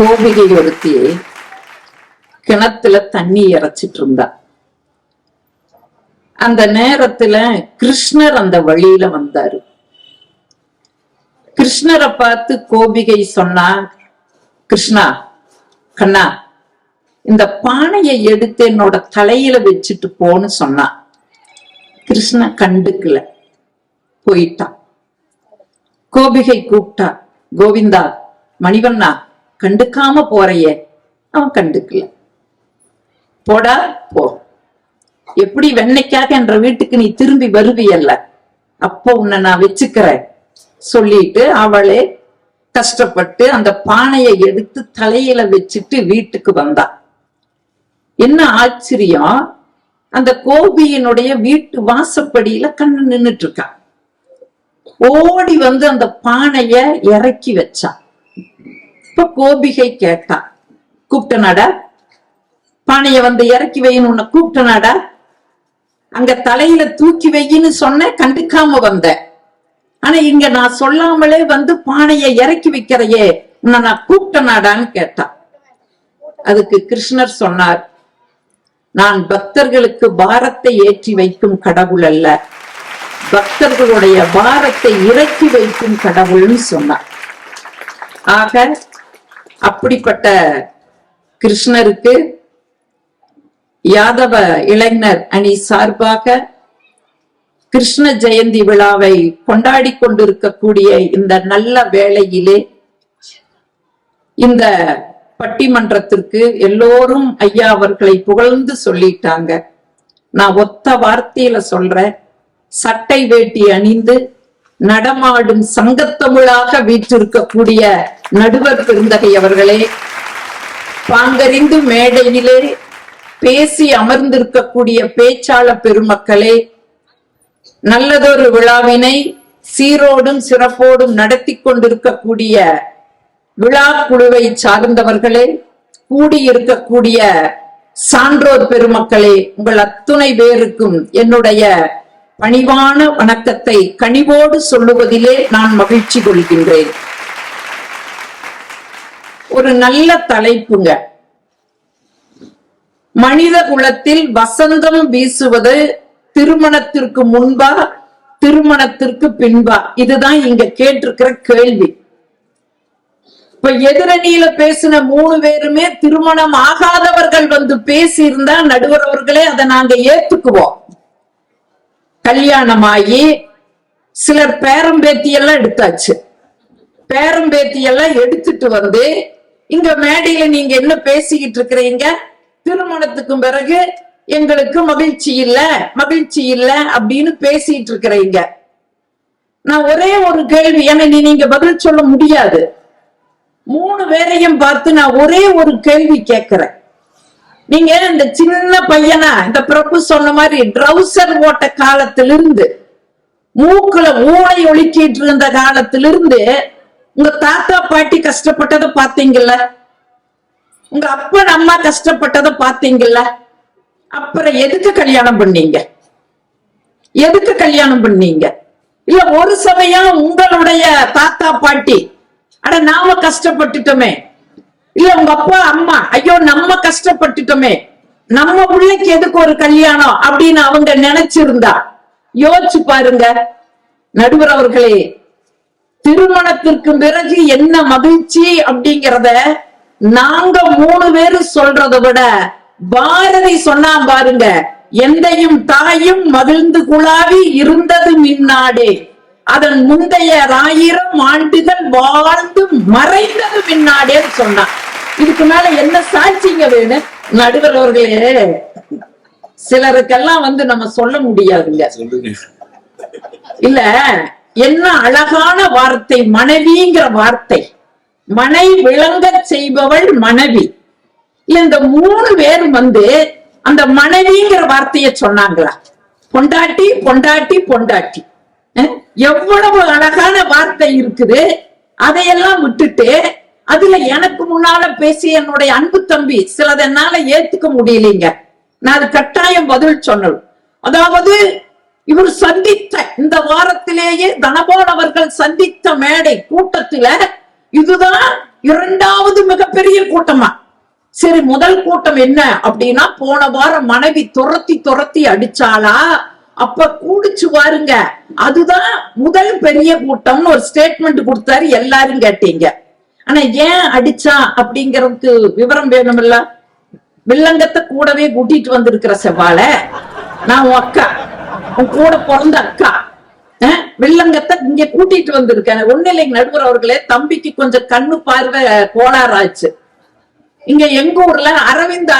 கோபிகை ஒருத்தி கிணத்துல தண்ணி இறைச்சிட்டு இருந்தா அந்த நேரத்துல கிருஷ்ணர் அந்த வழியில வந்தாரு. கிருஷ்ணரை பார்த்து கோபிகை சொன்னா கிருஷ்ணா கண்ணா இந்த பானையை எடுத்து என்னோட தலையில வச்சுட்டு போன்னு சொன்னா. கிருஷ்ண கண்டுக்கல. போயிட்டான் கோபிகை கூப்பிட்டா கோவிந்தா மணிவண்ணா கண்டுக்காம போறையே. அவன் கண்டுக்கல. போடா போ. எப்படி வெண்ணைக்காக என்ற வீட்டுக்கு நீ திரும்பி வருவியல்ல? அப்போ உன்னை நான் வச்சுக்கிறேன். சொல்லிட்டு அவளே கஷ்டப்பட்டு அந்த பானையை எடுத்து தலையில வச்சுட்டு வீட்டுக்கு வந்தா. என்ன ஆச்சரியம்? அந்த கோபியினுடைய வீட்டு வாசப்படியில கண்ணு நின்னுட்டு இருக்கா. ஓடி வந்து அந்த பானைய இறக்கி வச்சான் இப்ப கோபிகை கேட்டா. கூப்பிட்டனாடா பானைய வந்து இறக்கி வைன்னு உன்னை கூப்பிட்டனாடா அங்க தலையில தூக்கி வையின்னு சொன்ன கண்டுக்காம வந்த. ஆனா இங்க நான் சொல்லாமலே வந்து பானைய இறக்கி வைக்கிறையே. உன்னை நான் கூப்பிட்டனாடான்னு கேட்டா. அதுக்கு கிருஷ்ணர் சொன்னார் நான் பக்தர்களுக்கு பாரத்தை ஏற்றி வைக்கும் கடவுள் அல்ல. பக்தர்களுடைய பாரத்தை இறக்கி வைக்கும் கடவுள்னு சொன்னார். ஆக அப்படிப்பட்ட கிருஷ்ணருக்கு யாதவ இளைஞர் அணி சார்பாக கிருஷ்ண ஜெயந்தி விழாவை கொண்டாடி கொண்டிருக்கக்கூடிய இந்த நல்ல வேளையிலே இந்த பட்டிமன்றத்திற்கு எல்லோரும் ஐயா அவர்களை புகழ்ந்து சொல்லிட்டாங்க. நான் ஒத்த வார்த்தையில சொல்றேன். சட்டை வேட்டி அணிந்து நடமாடும் சங்கத்தமிழாக வீற்றிருக்கக்கூடிய நடுவர் பெருந்தகை அவர்களே பாங்கறிந்து மேடையிலே பேசி அமர்ந்திருக்கக்கூடிய பேச்சாளர் பெருமக்களே நல்லதொரு விழாவினை சீரோடும் சிறப்போடும் நடத்தி கொண்டிருக்கக்கூடிய விழா குழுவை சார்ந்தவர்களே கூடியிருக்கக்கூடிய சான்றோர் பெருமக்களே உங்கள் அத்துணை பேருக்கும் என்னுடைய பணிவான வணக்கத்தை கனிவோடு சொல்லுவதிலே நான் மகிழ்ச்சி கொள்கின்றேன். ஒரு நல்ல தலைப்புங்க. மனித குலத்தில் வசந்தம் வீசுவது திருமணத்திற்கு முன்பா திருமணத்திற்கு பின்பா? இதுதான் இங்க கேட்டிருக்கிற கேள்வி. இப்ப எதிரணியில பேசின மூணு பேருமே திருமணம் ஆகாதவர்கள் வந்து பேசி இருந்தா நடுவர் அவர்களே அதை நாங்க ஏத்துக்குவோம். கல்யாணமாகி சிலர் பேரம்பேத்தி எல்லாம் எடுத்தாச்சு. பேரம்பேத்தி எல்லாம் எடுத்துட்டு வந்து இங்க மேடையில நீங்க என்ன பேசிக்கிட்டு இருக்கிறீங்க? திருமணத்துக்கு பிறகு எங்களுக்கு மகிழ்ச்சி இல்ல மகிழ்ச்சி இல்ல அப்படின்னு பேசிட்டு இருக்கிறீங்க. நான் ஒரே ஒரு கேள்வி ஏன்னா நீ நீங்க பதில் சொல்ல முடியாது. மூணு பேரையும் பார்த்து நான் ஒரே ஒரு கேள்வி கேட்கிறேன். நீங்க இந்த சின்ன பையனா இந்த பிரபு சொன்ன மாதிரி ட்ரௌசர் ஓட்ட காலத்திலிருந்து மூக்குல ஊனை ஒழிச்சிட்டு இருந்த காலத்திலிருந்து உங்க தாத்தா பாட்டி கஷ்டப்பட்டதை பாத்தீங்கல்ல உங்க அப்பா அம்மா கஷ்டப்பட்டதை பாத்தீங்கல்ல அப்புறம் எதுக்கு கல்யாணம் பண்ணீங்க? எதுக்கு கல்யாணம் பண்ணீங்க? இல்ல ஒரு சமயம் உங்களுடைய தாத்தா பாட்டி அட நாம கஷ்டப்பட்டுட்டோமே இல்ல உங்க அப்பா அம்மா ஐயோ நம்ம கஷ்டப்பட்டுட்டோமே. நம்ம பிள்ளைக்கு எதுக்கு ஒரு கல்யாணம் அப்படின்னு அவங்க நினைச்சிருந்தா? யோசிச்சு பாருங்க. நடுவர் அவர்களே திருமணத்திற்கு பிறகு என்ன மகிழ்ச்சி அப்படிங்கறத நாங்க மூணு பேரும் சொல்றதை விட பாரதி சொன்னா பாருங்க எந்தையும் தாயும் மகிழ்ந்து குழாவி இருந்தது மின்னாடே. அதன் முந்தைய ஆயிரம் ஆண்டுகள் வாழ்ந்து மறைந்தது மின்னாடேன்னு சொன்னான். இதுக்கு மேல என்ன சாட்சிங்க வேணும் நடுவர் அவர்களே சிலருக்கெல்லாம் வந்து நம்ம சொல்ல முடியாதுங்க. இல்ல என்ன அழகான வார்த்தை மனைவிங்கிற வார்த்தை. மனை விளங்க செய்பவள் மனைவி. இல்ல இந்த மூணு பேர் வந்து அந்த மனைவிங்கிற வார்த்தைய சொன்னாங்களா? பொண்டாட்டி பொண்டாட்டி பொண்டாட்டி. எவ்வளவு அழகான வார்த்தை இருக்குது. அதையெல்லாம் விட்டுட்டு அதுல எனக்கு முன்னால பேசிய என்னுடைய அன்பு தம்பி சிலது என்னால ஏத்துக்க முடியலைங்க. நான் அது கட்டாயம் பதில் சொன்னது அதாவது இவர் சந்தித்த இந்த வாரத்திலேயே தனபால் அவர்கள் சந்தித்த மேடை கூட்டத்துல இதுதான் இரண்டாவது மிகப்பெரிய கூட்டமா. சரி முதல் கூட்டம் என்ன அப்படின்னா போன வாரம் மனைவி துரத்தி துரத்தி அடிச்சாளா? அப்ப கூடிச்சு பாருங்க அதுதான் முதல் பெரிய கூட்டம்னு ஒரு ஸ்டேட்மெண்ட் கொடுத்தாரு எல்லாரும் கேட்டீங்க. ஆனா ஏன் அடிச்சா அப்படிங்கறதுக்கு விவரம் வேணும்ல வில்லங்கத்தை கூடவே கூட்டிட்டு வந்திருக்கிற செவ்வாழ நான் உன் அக்கா. உன் கூட பிறந்த அக்கா. வில்லங்கத்தை இங்க கூட்டிட்டு வந்திருக்கேன். ஒண்ணு இல்லைங்க நடுவர் அவர்களே தம்பிக்கு கொஞ்சம் கண்ணு பார்வை கோளாறாச்சு. இங்க எங்க ஊர்ல அரவிந்த்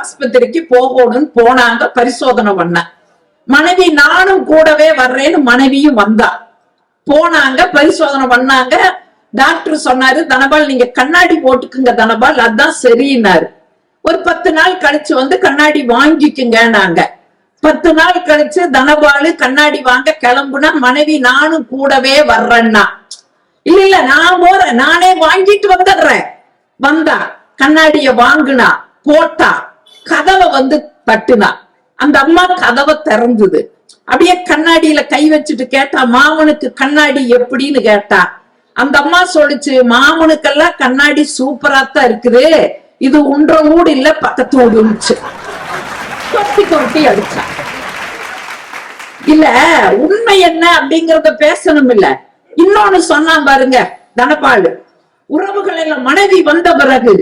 ஆஸ்பத்திரிக்கு போகணும்னு போனாங்க பரிசோதனை பண்ண. மனைவி நானும் கூடவே வர்றேன்னு மனைவியும் வந்தா. போனாங்க பரிசோதனை பண்ணாங்க. டாக்டர் சொன்னாரு தனபால் நீங்க கண்ணாடி போட்டுக்குங்க தனபால். அதான் சரின்னாரு. ஒரு பத்து நாள் கழிச்சு வந்து கண்ணாடி வாங்கிக்குங்க நாங்க பத்து நாள் கழிச்சு தனபாலு கண்ணாடி வாங்க கிளம்புனா மனைவி நானும் கூடவே வர்றேன்னா. இல்ல இல்ல நான் போறேன். நானே வாங்கிட்டு வந்துடுறேன். வந்தா கண்ணாடிய வாங்குனா போட்டா கதவை வந்து தட்டுனா. அந்த அம்மா கதவை திறந்தது. அப்படியே கண்ணாடியில கை வச்சுட்டு கேட்டா மாமனுக்கு கண்ணாடி எப்படின்னு கேட்டா அந்த அம்மா சொல்லுச்சு மாமனுக்கெல்லாம் கண்ணாடி சூப்பரா தான் இருக்குது. இது உன்ற ஊடு இல்ல பக்கத்து ஊடுச்சு கொட்டி கொட்டி அடிச்சா. இல்ல உண்மை என்ன அப்படிங்கறத பேசணும் இல்ல இன்னொன்னு சொன்னா பாருங்க தனபாலு. உறவுகள் எல்லாம் மனைவி வந்த பிறகு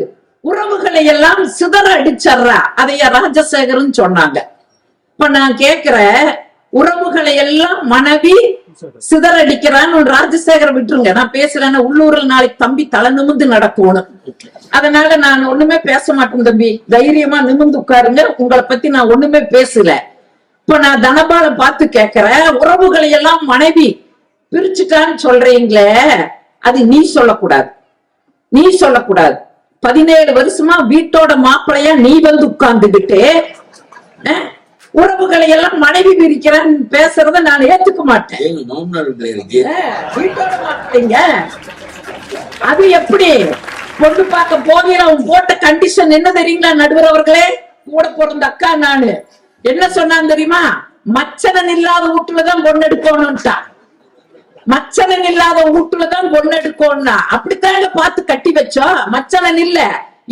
உறவுகளை எல்லாம் சிதற அடிச்சர்றா. அதைய ராஜசேகரன் சொன்னாங்க. இப்ப நான் கேக்குற உறவுகளை எல்லாம் மனைவி சிதறடிக்கிறான்னு ராஜசேகர விட்டுருங்க. நான் பேசுறேன்னு உள்ளூர்ல நாளைக்கு தம்பி தலை நிமிந்து நடக்கணும். அதனால நான் ஒண்ணுமே பேச மாட்டேன் தம்பி. தைரியமா நிமிந்து உட்காருங்க. உங்களை பத்தி நான் ஒண்ணுமே பேசல. இப்ப நான் தனபால பார்த்து கேக்குறேன். உறவுகளை எல்லாம் மனைவி பிரிச்சுட்டான்னு சொல்றீங்களே அது நீ சொல்லக்கூடாது. நீ சொல்லக்கூடாது. பதினேழு வருஷமா வீட்டோட மாப்பிள்ளையா நீ வந்து உட்கார்ந்துகிட்டு உறவுகளை எல்லாம் மனைவி பிரிக்கிறேன்னு பேசுறத நான் ஏத்துக்க மாட்டேன். மாப்பிள்ளைங்க அது எப்படி? பொண்ணு பார்க்க போகிறவன் போட்ட கண்டிஷன் என்ன தெரியுங்களா நடுவர் அவர்களே கூட பிறந்த அக்கா நானு. என்ன சொன்னான் தெரியுமா? மச்சனன் இல்லாத வீட்டுலதான் பொண்ணு எடுக்கணும்ட்டான் மச்சனன் இல்லாத வீட்டுலதான் பொண்ணு எடுக்கணும்னா அப்படித்தாங்க பார்த்து கட்டி வச்சோம். மச்சனன் இல்ல.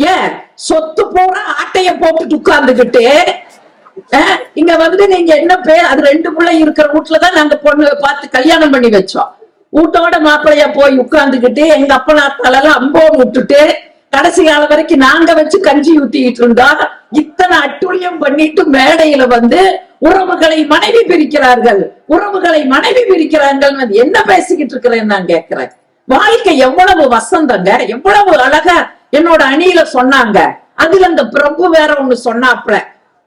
ஏன் சொத்து பூரா ஆட்டைய போட்டுட்டு உட்கார்ந்துகிட்டு இங்க வந்து நீங்க என்ன பேர் அது ரெண்டு பிள்ளை இருக்கிற வீட்டுலதான் நாங்க பொண்ணு பார்த்து கல்யாணம் பண்ணி வச்சோம். வீட்டோட மாப்பிள்ளைய போய் உட்கார்ந்துகிட்டு எங்க அப்பனா எல்லாம் அம்போம் விட்டுட்டு கடைசி காலம் வரைக்கும் நாங்க வச்சு கஞ்சி ஊத்திக்கிட்டு இருந்தோம். இத்தனை அட்டுழியம் பண்ணிட்டு மேடையில வந்து உறவுகளை மனைவி பிரிக்கிறார்கள். உறவுகளை மனைவி பிரிக்கிறார்கள். என்ன பேசிக்கிட்டு இருக்கிறேன்னு நான் கேட்கிறேன். வாழ்க்கை எவ்வளவு வசந்தங்க எவ்வளவு அழகா என்னோட அணியில சொன்னாங்க. அதுல அந்த பிரபு வேற ஒண்ணு சொன்னாப்ல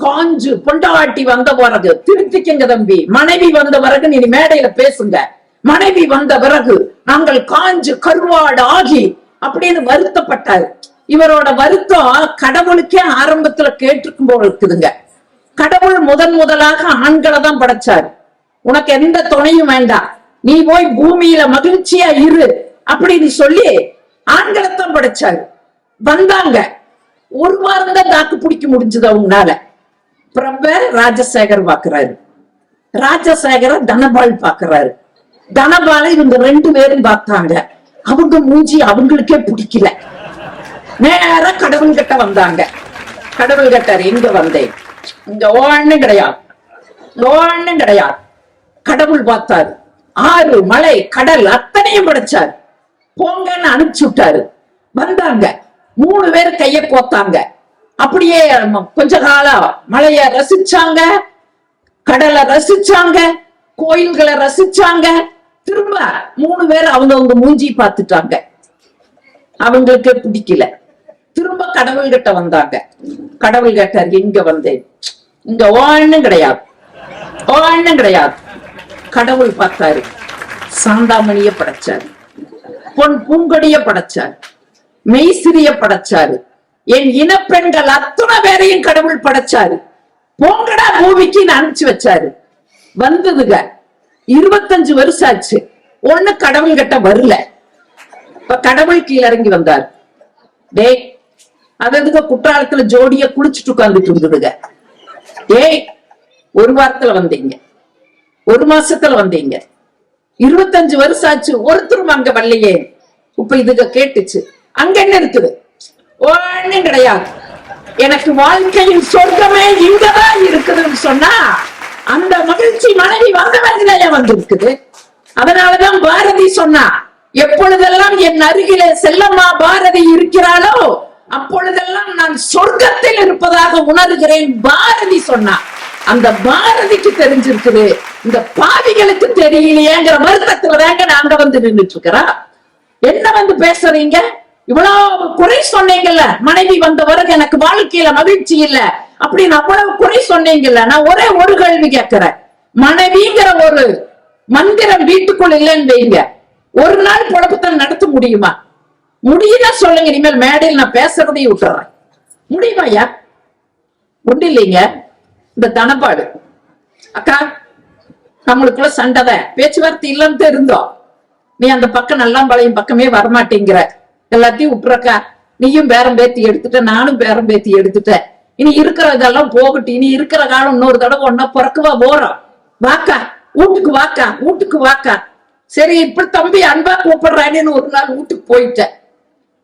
காஞ்சு பொண்டாட்டி வந்த பிறகு திருத்திக்கங்க தம்பி. மனைவி வந்த பிறகு நீ மேடையில பேசுங்க. மனைவி வந்த பிறகு நாங்கள் காஞ்சு கருவாடு ஆகி அப்படின்னு வருத்தப்பட்டாரு. இவரோட வருத்தம் கடவுளுக்கே ஆரம்பத்துல கேட்டிருக்கும் போல இருக்குதுங்க. கடவுள் முதன் முதலாக ஆண்களை தான் படைச்சாரு. உனக்கு எந்த துணையும் வேண்டாம். நீ போய் பூமியில மகிழ்ச்சியா இரு அப்படின்னு சொல்லி ஆண்களைத்தான் படைச்சாரு. வந்தாங்க. ஒரு வாரம் தான் தாக்கு பிடிக்க முடிஞ்சது அவங்களால. பிரப ராஜசேகர் பாக்குறாரு ராஜசேகர தனபால் பாக்குறாரு தனபாலை இவங்க ரெண்டு பேரும் பார்த்தாங்க. அவங்க மூஞ்சி அவங்களுக்கே பிடிக்கல. நேர கடவுள் கிட்ட வந்தாங்க. கடவுள் கட்டார் எங்க வந்தேன். இங்க ஒண்ணும் கிடையாது. ஒண்ணும் கிடையாது. கடவுள் பார்த்தாரு. ஆறு மலை கடல் அத்தனையும் படைச்சாரு. போங்கன்னு அனுப்பிச்சு விட்டாரு. வந்தாங்க. மூணு பேர் கைய கோத்தாங்க. அப்படியே கொஞ்ச காலம் மலைய ரசிச்சாங்க கடலை ரசிச்சாங்க கோயில்களை ரசிச்சாங்க. திரும்ப மூணு பேர் அவங்க அவங்க மூஞ்சி பார்த்துட்டாங்க. அவங்களுக்கு பிடிக்கல. திரும்ப கடவுள்கிட்ட வந்தாங்க. கடவுள் கேட்டார் எங்க வந்தேன்? இங்க ஒண்ணும் கிடையாது. ஒண்ணும் கிடையாது. கடவுள் பார்த்தாரு. சாந்தாமணிய படைச்சாரு. பொன் பூங்கொடிய படைச்சாரு. மெய்சிறிய படைச்சாரு. என் இனப்பெண்கள் அத்தனை பேரையும் கடவுள் படைச்சாரு. போங்கடா பூமிக்கு அனுப்பிச்சு வச்சாரு. வந்ததுங்க. இருபத்தஞ்சு வருஷம் ஆச்சு ஒண்ணு கடவுள் கிட்ட வரல. இப்ப கடவுள் கீழ இறங்கி வந்தார். டேய் அதுக்கு குற்றாலத்துல ஜோடிய குளிச்சுட்டு உட்காந்துட்டு இருந்ததுங்க. ஏய் ஒரு வாரத்துல வந்தீங்க. ஒரு மாசத்துல வந்தீங்க. இருபத்தஞ்சு வருஷம் ஆச்சு ஒருத்தரும் அங்க வரலையே. இப்ப இதுக கேட்டுச்சு. அங்க என்ன இருக்குது? ஒண்ணும் கிடையாது. எனக்கு வாழ்க்கையின் சொர்க்கமே இங்கதான் இருக்குதுன்னு சொன்னா அந்த மகிழ்ச்சி மனைவி வந்தவர்களே வந்திருக்குது. அதனாலதான் பாரதி சொன்னா எப்பொழுதெல்லாம் என் அருகிலே செல்லம்மா பாரதி இருக்கிறாளோ அப்பொழுதெல்லாம் நான் சொர்க்கத்தில் இருப்பதாக உணர்கிறேன் பாரதி சொன்னா. அந்த பாரதிக்கு தெரிஞ்சிருக்குது இந்த பாவிகளுக்கு தெரியலையேங்கிற வருத்தத்துல தாங்க நாங்க வந்து நின்றுட்டு இருக்கிறோம். என்ன வந்து பேசுறீங்க? இவ்வளவு குறை சொன்னீங்கல்ல? மனைவி வந்த பிறகு எனக்கு வாழ்க்கையில மகிழ்ச்சி இல்ல. அப்படின்னு அவ்வளவு குறை சொன்னீங்கல்ல? நான் ஒரே ஒரு கேள்வி கேட்கிறேன். மனைவிங்கிற ஒரு மந்திரம் வீட்டுக்குள் இல்லைன்னு வைங்க. ஒரு நாள் குழப்பத்தை நடத்த முடியுமா? முடியுதா சொல்லுங்க இனிமேல் மேடையில் நான் பேசுறதையும் விட்டுறேன். முடியுமா ஐயா? ஒண்ணு இல்லைங்க. இந்த தனப்பாடு அக்கா நம்மளுக்குள்ள சண்டைதான் பேச்சுவார்த்தை இல்லன்னு இருந்தோம். நீ அந்த பக்கம் நல்லாம்பாளையம் பக்கமே வரமாட்டேங்கிற. எல்லாத்தையும் விட்டுறக்கா. நீயும் பேரம் பேத்தி எடுத்துட்ட நானும் பேரம் பேத்தி எடுத்துட்டேன் இனி இருக்கிற இதெல்லாம் போகட்டும். இனி இருக்கிற காலம் இன்னொரு தடவை ஒன்னா பிறக்கவா போறோம். வாக்கா வீட்டுக்கு வாக்கா வீட்டுக்கு வாக்கா. சரி இப்படி தம்பி அன்பா கூப்பிடுறானேன்னு ஒரு நாள் வீட்டுக்கு போயிட்டேன்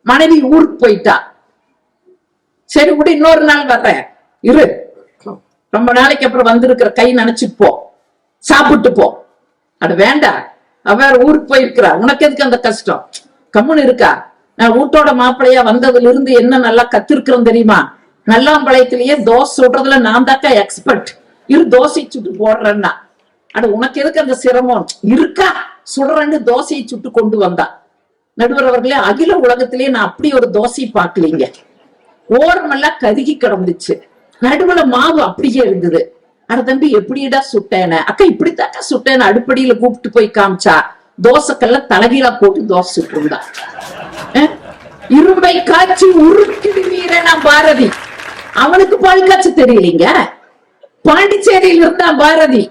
மனைவி ஊருக்கு போயிட்டா. சரி விட இன்னொரு நாள் வர்றேன். இரு. ரொம்ப நாளைக்கு அப்புறம் வந்திருக்கிற கை நினைச்சிட்டு போ. சாப்பிட்டு போ. அது வேண்டாம். அவ வேற ஊருக்கு போயிருக்கிறா. உனக்கு எதுக்கு அந்த கஷ்டம்? கம்முன்னு இருக்கா? நான் வீட்டோட மாப்பிள்ளையா வந்ததுல இருந்து என்ன நல்லா கத்திருக்கிறோம் தெரியுமா? நல்லாம்பழையத்திலேயே தோசை சுடுறதுல நான் தாக்கா எக்ஸ்பர்ட் இரு தோசை சுட்டு போடுறேன்னா. அட உனக்கு எதுக்கு அந்த சிரமம்? இருக்கா? சுடுறேன்னு தோசையை சுட்டு கொண்டு வந்தா. நடுவர் அவர்களே அகில உலகத்திலேயே நான் அப்படி ஒரு தோசை பார்க்கலீங்க. ஓரமெல்லாம் கருகி கிடந்துச்சு. நடுவுல மாவு அப்படியே இருந்தது. அட தம்பி எப்படிடா சுட்டேன அக்கா இப்படித்தாக்கா சுட்டேன்னு அடுப்படியில கூப்பிட்டு போய் காமிச்சா. தோசைக்கெல்லாம் தலகீழா போட்டு தோசை சுட்டு இருந்தா இரும்பை காய்ச்சி உருக்கிடுவீரனா பாரதி. அவனுக்கு பால் காய்ச்ச தெரியலீங்க? பாண்டிச்சேரியில் இருந்தான் பாரதி.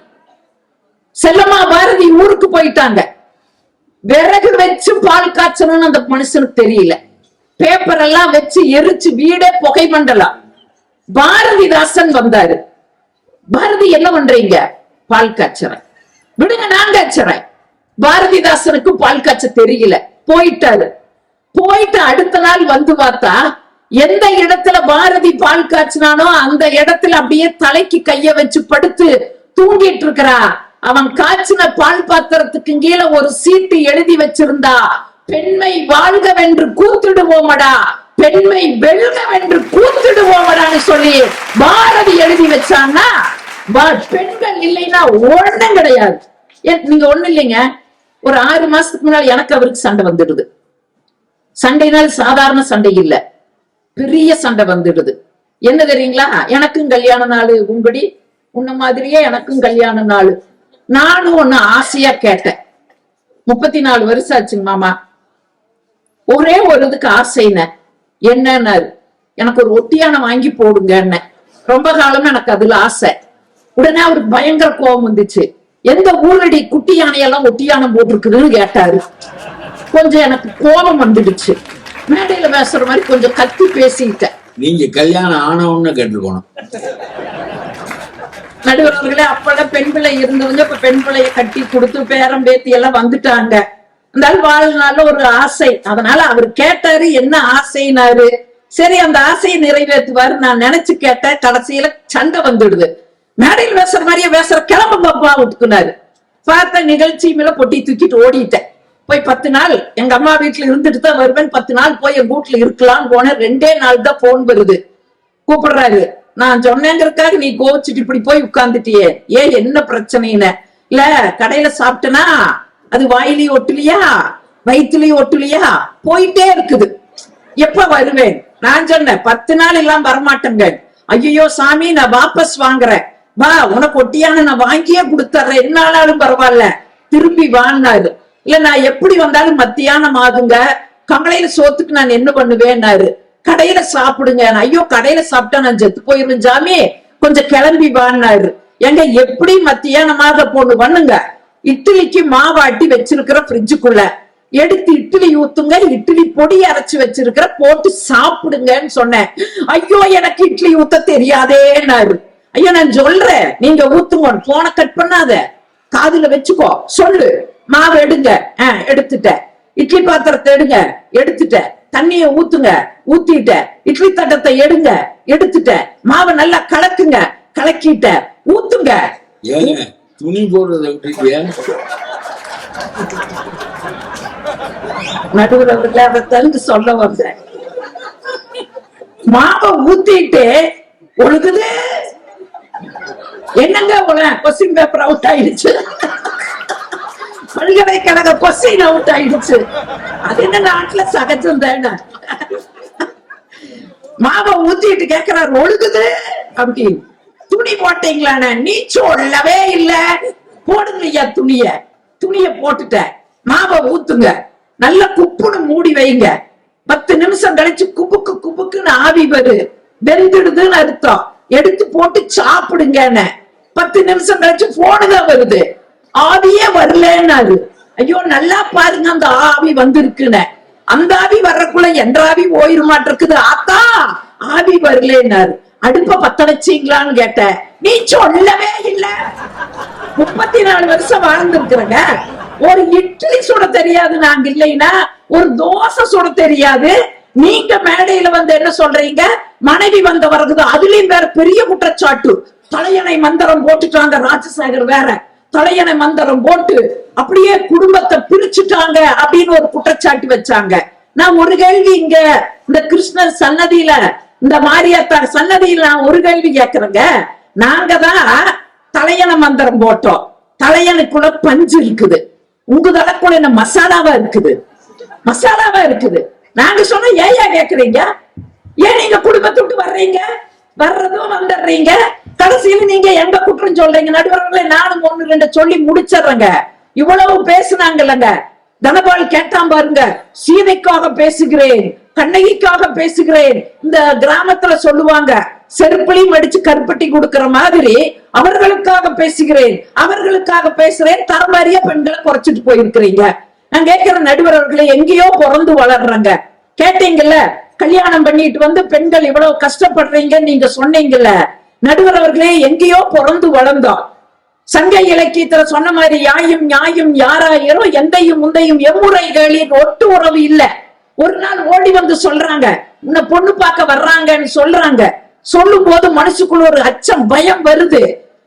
செல்லம்மா பாரதி ஊருக்கு போயிட்டாங்க. விறகு வச்சு பால் காய்ச்சணும்னு அந்த மனுஷனுக்கு தெரியல. பேப்பர் எல்லாம் வச்சு எரிச்சு வீடே புகை மண்டலம். பாரதிதாசன் வந்தாரு. பாரதி என்ன பண்றீங்க? பால் காய்ச்சறேன். விடுங்க நான் காய்ச்சறேன். பாரதிதாசனுக்கு பால் காய்ச்ச தெரியல. போயிட்டாரு. போயிட்டு அடுத்த நாள் வந்து பார்த்தா எந்த இடத்துல பாரதி பால் காய்ச்சினானோ அந்த இடத்துல அப்படியே தலைக்கு கைய வச்சு படுத்து தூங்கிட்டு இருக்கிறா. அவன் காய்ச்சின பால் பாத்திரத்துக்கு கீழே ஒரு சீட்டு எழுதி வச்சிருந்தா பெண்மை வாழ்கவென்று கூத்திடுவோமடா பெண்மை வெல்கவென்று கூத்திடுவோமடான்னு சொல்லி பாரதி எழுதி வச்சான்னா பெண்கள் இல்லைன்னா ஒண்ணும் கிடையாது. நீங்க ஒண்ணு இல்லைங்க. ஒரு ஆறு மாசத்துக்கு முன்னாடி எனக்கு அவருக்கு சண்டை வந்துடுது. சண்டைனால் சாதாரண சண்டை இல்ல. பெரிய சண்டை வந்துடுது. என்ன தெரியுங்களா? எனக்கும் கல்யாண நாள் உங்கடி உன்ன மாதிரியே எனக்கும் கல்யாண நாள். நானும் ஒண்ணு ஆசையா கேட்டேன். முப்பத்தி நாலு வருஷம் ஆச்சுங்க மாமா. ஒரே ஒரு இதுக்கு ஆசைன என்னன்னாரு? எனக்கு ஒரு ஒட்டியான வாங்கி போடுங்க ரொம்ப காலமா எனக்கு அதுல ஆசை. உடனே அவருக்கு பயங்கர கோபம் வந்துச்சு. எந்த ஊரடி குட்டி யானையெல்லாம் ஒட்டியானம் போட்டிருக்குதுன்னு கேட்டாரு. கொஞ்சம் எனக்கு கோபம் வந்துடுச்சு. மேடையில பேசுற மாதிரி கொஞ்சம் கத்தி பேசிக்கிட்டேன். நீங்க கல்யாணம் ஆனவன்னு கேட்டிருக்கணும். நடுவர்களே அப்பதான் பெண் பிள்ளை இருந்தவங்க இப்ப பெண் பிள்ளைய கட்டி கொடுத்து பேரம் பேத்தி எல்லாம் வந்துட்டாங்க. இருந்தாலும் வாழ்நாள்ல ஒரு ஆசை. அதனால அவர் கேட்டாரு என்ன ஆசைனாரு? சரி அந்த ஆசையை நிறைவேற்றுவாரு. நான் நினைச்சு கேட்டேன் கடைசியில சண்டை வந்துடுது. மேடையில் பேசுற மாதிரியே பேசுற கிளம்ப பாப்பா விட்டுக்குனாரு பார்த்த நிகழ்ச்சி மேல பொட்டி தூக்கிட்டு ஓடிட்டேன். போய் பத்து நாள். எங்க அம்மா வீட்டுல இருந்துட்டு தான் வருவேன். பத்து நாள் போய் என் வீட்டுல இருக்கலாம்னு போனேன். ரெண்டே நாள் தான் போன் வருது. கூப்பிடுறாரு. நான் சொன்னேங்கிறதுக்காக நீ கோவிச்சுட்டு இப்படி போய் உட்கார்ந்துட்டியே. ஏன் என்ன பிரச்சனைன்னு? இல்ல கடையில சாப்பிட்டனா? அது வாயிலையும் ஒட்டுலையா? வயிற்றுலயும் ஒட்டுலையா? போயிட்டே இருக்குது. எப்ப வருவேன்? நான் சொன்னேன் பத்து நாள் எல்லாம் வரமாட்டேங்க. ஐயோ சாமி நான் வாபஸ் வாங்குறேன். வா உனக்கு ஒட்டியான நான் வாங்கியே கொடுத்துறேன் என்ன ஆனாலும் பரவாயில்ல. திரும்பி வான்னாரு. இல்ல நான் எப்படி வந்தாலும் மத்தியானம் ஆகுங்க. கமலையில சோத்துக்கு நான் என்ன பண்ணுவேன்னாரு. கடையில சாப்பிடுங்க. ஐயோ கடையில சாப்பிட்டா நான் செத்து போயிருவேன் சாமி கொஞ்சம் கிளம்பி வான்னாரு. எங்க எப்படி மத்தியானமாக பொண்ணு பண்ணுங்க. இட்லிக்கு மாவாட்டி வச்சிருக்கிற ஃப்ரிட்ஜுக்குள்ள எடுத்து இட்லி ஊத்துங்க. இட்லி பொடி அரைச்சு வச்சிருக்கிற போட்டு சாப்பிடுங்கன்னு சொன்னேன். ஐயோ எனக்கு இட்லி ஊத்த தெரியாதேன்னாரு. ஐயோ நான் சொல்றேன். நீங்க ஊத்துங்க போன கட் பண்ணாத. காதுல வச்சுக்கோ. சொல்லு. மாவு எடுங்க. எடுத்துட்டேன் இட்லி பாத்திரத்தை எடுங்க. எடுத்துட்டேன் தண்ணிய ஊத்துங்க. ஊத்திட்ட. இட்லி தட்டத்தை எடுங்க. எடுத்துட்ட. மாவை நல்லா கலக்குங்க. கலக்கிட்ட. ஊத்துங்க. ஏங்க துணி போடுறத விட்டுட்டியா அதை தந்து சொல்ல வந்தேன். மாவை ஊத்திட்டு ஒழுகுது. என்னங்க உல கொஸ்டின் பேப்பர் அவுட் ஆயிடுச்சு. பல்கலைக்கழக கொஸ்டின் அவுட் ஆயிடுச்சு அது என்ன நாட்டுல சகஜம் தானே? மாவை ஊத்திட்டு கேக்குறாரு ஒழுகுது? அப்படின்னு துணி போட்டீங்களாண்ணே நீ சொல்லவே இல்ல. போடுங்க ஐயா துணிய. துணிய போட்டுட்டேன் மாவை ஊத்துங்க. நல்ல குப்புன்னு மூடி வைங்க. பத்து நிமிஷம் கழிச்சு குபுக்கு குபுக்குன்னு ஆவி வரு வெந்துடுதுன்னு அர்த்தம். எடுத்து போட்டு சாப்பிடுங்கன்னு. பத்து நிமிஷம் கழிச்சு போனு தான் வருது. ஆவியே வரலன்னாரு ஐயோ நல்லா பாருங்க அந்த ஆவி வந்திருக்குன்னு. அந்த ஆவி வர்றக்குள்ள என்றாவி ஆவி ஓயிரு ஆத்தா ஆவி வரலன்னாரு அடுப்ப பத்த வச்சீங்களான்னு கேட்டேன். நீ சொல்லவே இல்ல. முப்பத்தி நாலு வருஷம் வாழ்ந்துருக்குறங்க. ஒரு இட்லி சுட தெரியாது நாங்க இல்லைன்னா. ஒரு தோசை சுட தெரியாது. நீங்க மேடையில வந்து என்ன சொல்றீங்க? மனைவி வந்த வரகுது அதுலயும் வேற பெரிய குற்றச்சாட்டு. தலையணை மந்திரம் போட்டுட்டாங்க ராஜசேகர் வேற. தலையணை மந்திரம் போட்டு அப்படியே குடும்பத்தை பிரிச்சுட்டாங்க அப்படின்னு ஒரு குற்றச்சாட்டு வச்சாங்க. நான் ஒரு கேள்வி இங்க இந்த கிருஷ்ணர் சன்னதியில இந்த மாரியாத்தா சன்னதியில நான் ஒரு கேள்வி கேக்குறேங்க. நாங்க தான் தலையணை மந்திரம் போட்டோம். தலையணைக்குள்ள பஞ்சு இருக்குது. உங்க தலைக்குள்ள என்ன மசாலாவா இருக்குது? மசாலாவா இருக்குது. நாங்க சொன்னோம் ஏயா கேக்குறீங்க? ஏன் நீங்க குடும்பத்தை விட்டு வர்றீங்க? வர்றதும் வந்துடுறீங்க. கடைசியில நீங்க எங்க குற்றம் சொல்றீங்க? நடுவர்களே நானும் ஒண்ணு ரெண்டு சொல்லி முடிச்சிடுறேங்க. இவ்வளவு பேசுனாங்கல்லங்க. தனபால் கேட்டான் பாருங்க. சீதைக்காக பேசுகிறேன் கண்ணகிக்காக பேசுகிறேன். இந்த கிராமத்துல சொல்லுவாங்க செருப்பிலையும் அடிச்சு கருப்பட்டி கொடுக்கிற மாதிரி அவர்களுக்காக பேசுகிறேன். அவர்களுக்காக பேசுறேன். தரமாரியா பெண்களை குறைச்சிட்டு போயிருக்கிறீங்க. நான் கேட்கிற நடுவர் அவர்களை எங்கேயோ பிறந்து வளர்றாங்க. கேட்டீங்கல்ல? கல்யாணம் பண்ணிட்டு வந்து பெண்கள் இவ்வளவு கஷ்டப்படுறீங்கன்னு நீங்க சொன்னீங்கல்ல? நடுவர் அவர்களே எங்கேயோ பிறந்து வளர்ந்தோம் சங்க இலக்கியத்துல சொன்ன மாதிரி யாயும் நியாயும் யாராயிரம் எந்தையும் முந்தையும் எம்முறைகளின் ஒட்டு உறவு இல்ல. ஒரு நாள் ஓடி வந்து சொல்றாங்க உன்னை பொண்ணு பார்க்க வர்றாங்கன்னு சொல்றாங்க. சொல்லும் போது மனசுக்குள்ள ஒரு அச்சம் பயம் வருது.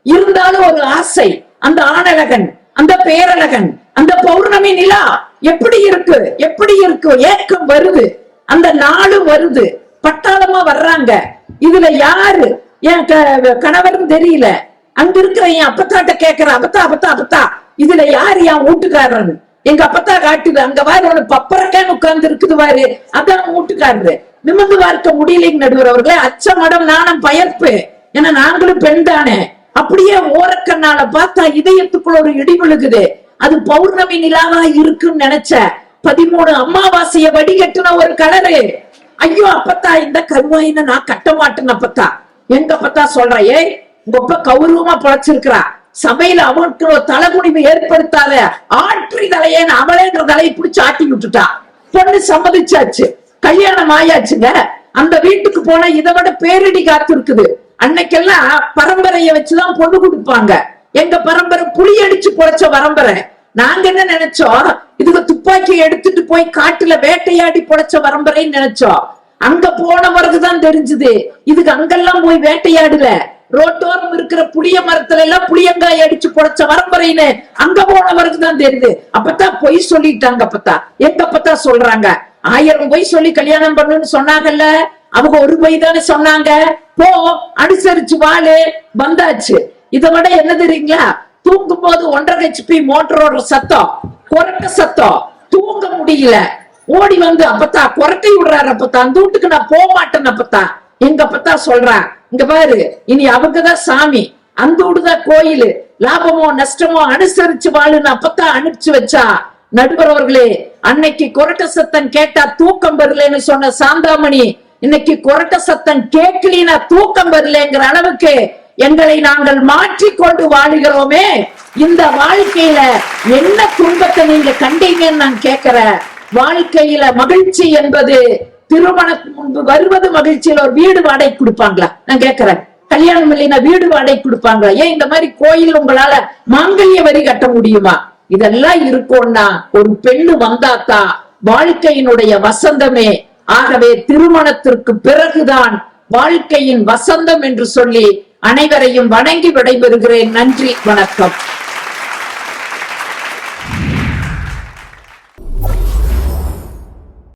இருந்தாலும் ஒரு ஆசை அந்த ஆணழகன் அந்த பேரழகன் அந்த பௌர்ணமி நிலா எப்படி இருக்கு எப்படி இருக்கு ஏக்கம் வருது. அந்த நாளும் வருது. பட்டாளமா வர்றாங்க. இதுல யாரு என் க- கணவர்னு தெரியல. அங்க இருக்கிற என் அப்பத்தாட்ட கேக்குற அப்பத்தா அப்பத்தா அப்பத்தா இதுல யாரு என் வீட்டுக்காரன் எங்க அப்பத்தா காட்டுது அங்க வாரு ஒரு பப்பரக்கேன்னு உட்கார்ந்து இருக்குது வாரு அதான் வீட்டுக்காரரு. நிமிர்ந்து பார்க்க முடியலைங்க நடுவர் அவர்களே. அச்சமடம் நாணம் பயர்ப்பு ஏன்னா நாங்களும் பெண் தானே. அப்படியே ஓரக்கண்ணால பார்த்தா இதயத்துக்குள்ள ஒரு இடி விழுகுது. அது பௌர்ணமி நிலாவா இருக்குன்னு நினைச்ச பதிமூணு அம்மாவாசைய வடிகட்டுன ஒரு கலரு. ஐயோ அப்பத்தா இந்த கருவாயின நான் கட்ட மாட்டேன் அப்பத்தா. எங்க பார்த்தா சொல்ற ஏய் உங்க அப்பா கௌரவமா பொழைச்சிருக்கிறா சபையில அவனுக்கு ஒரு தலைகுனிவு ஏற்படுத்தாத ஆற்றி தலையேன்னு அவளேன்ற தலையை பிடிச்சி ஆட்டி விட்டுட்டா. பொண்ணு சம்மதிச்சாச்சு. கல்யாணம் ஆயாச்சுங்க. அந்த வீட்டுக்கு போனா இதை விட பேரடி காத்து இருக்குது அன்னைக்கெல்லாம் பரம்பரைய வச்சுதான் பொண்ணு கொடுப்பாங்க. எங்க பரம்பரை புளி அடிச்சு பொழைச்ச பரம்பரை. நாங்க என்ன நினைச்சோம்? இதுக்கு துப்பாக்கி எடுத்துட்டு போய் காட்டுல வேட்டையாடி பொழைச்ச பரம்பரைன்னு நினைச்சோம். அங்க போன பிறகுதான் தெரிஞ்சது. இதுக்கு அங்கெல்லாம் போய் வேட்டையாடல. ரோட்டோரம் இருக்கிற புளிய மரத்துல எல்லாம் புளியங்காய் அடிச்சு பொழைச்ச வரம்பறைன்னு அங்க போன பிறகுதான் தெரியுது. அப்பத்தான் பொய் சொல்லிட்டாங்க அப்பத்தா. எங்க அப்பத்தா சொல்றாங்க? ஆயிரம் பொய் சொல்லி கல்யாணம் பண்ணுன்னு சொன்னாங்கல்ல? அவங்க ஒரு பொய் தானே சொன்னாங்க. போ அனுசரிச்சு வாழு. வந்தாச்சு. இதை விட என்ன தெரியுங்களா? தூங்கும் போது ஒன்றரை ஹெச்பி மோட்டரோட சத்தம் குரட்ட சத்தம். தூங்க முடியல. ஓடி வந்து அப்பத்தா குரட்டை விடுறாரு அப்பத்தா. அந்த வீட்டுக்கு நான் போக மாட்டேன் அப்பத்தா. எங்க அப்பத்தா சொல்றா இங்க பாரு இனி அவங்கதான் சாமி. அந்த வீடுதான் கோயிலு. லாபமோ நஷ்டமோ அனுசரிச்சு வாழுன்னு அப்பத்தா அனுப்பிச்சு வச்சா. நடுவர் அவர்களே அன்னைக்கு கொரட்ட சத்தம் கேட்டா தூக்கம் வரலன்னு சொன்ன சாந்தாமணி இன்னைக்கு கொரட்ட சத்தம் கேட்கலினா தூக்கம் வரலங்கிற அளவுக்கு எங்களை நாங்கள் மாற்றிக்கொண்டு வாழுகிறோமே. இந்த வாழ்க்கையில என்ன துன்பத்தை நீங்க கண்டீங்கன்னு நான் கேட்கிறேன் வாழ்க்கையில மகிழ்ச்சி என்பது திருமணத்துக்கு முன்பு வருவது மகிழ்ச்சியில ஒரு வீடு வாடகை கொடுப்பாங்களா? நான் கேட்கிறேன். கல்யாணம் இல்லைன்னா வீடு வாடகை கொடுப்பாங்களா? ஏன் இந்த மாதிரி கோயில் உங்களால மாங்கல்ய வரி கட்ட முடியுமா? இதெல்லாம் இருக்கும்னா ஒரு பெண்ணு வந்தாத்தான் வாழ்க்கையினுடைய வசந்தமே. ஆகவே திருமணத்திற்கு பிறகுதான் வாழ்க்கையின் வசந்தம் என்று சொல்லி அனைவரையும் வணங்கி விடைபெறுகிறேன். நன்றி வணக்கம்.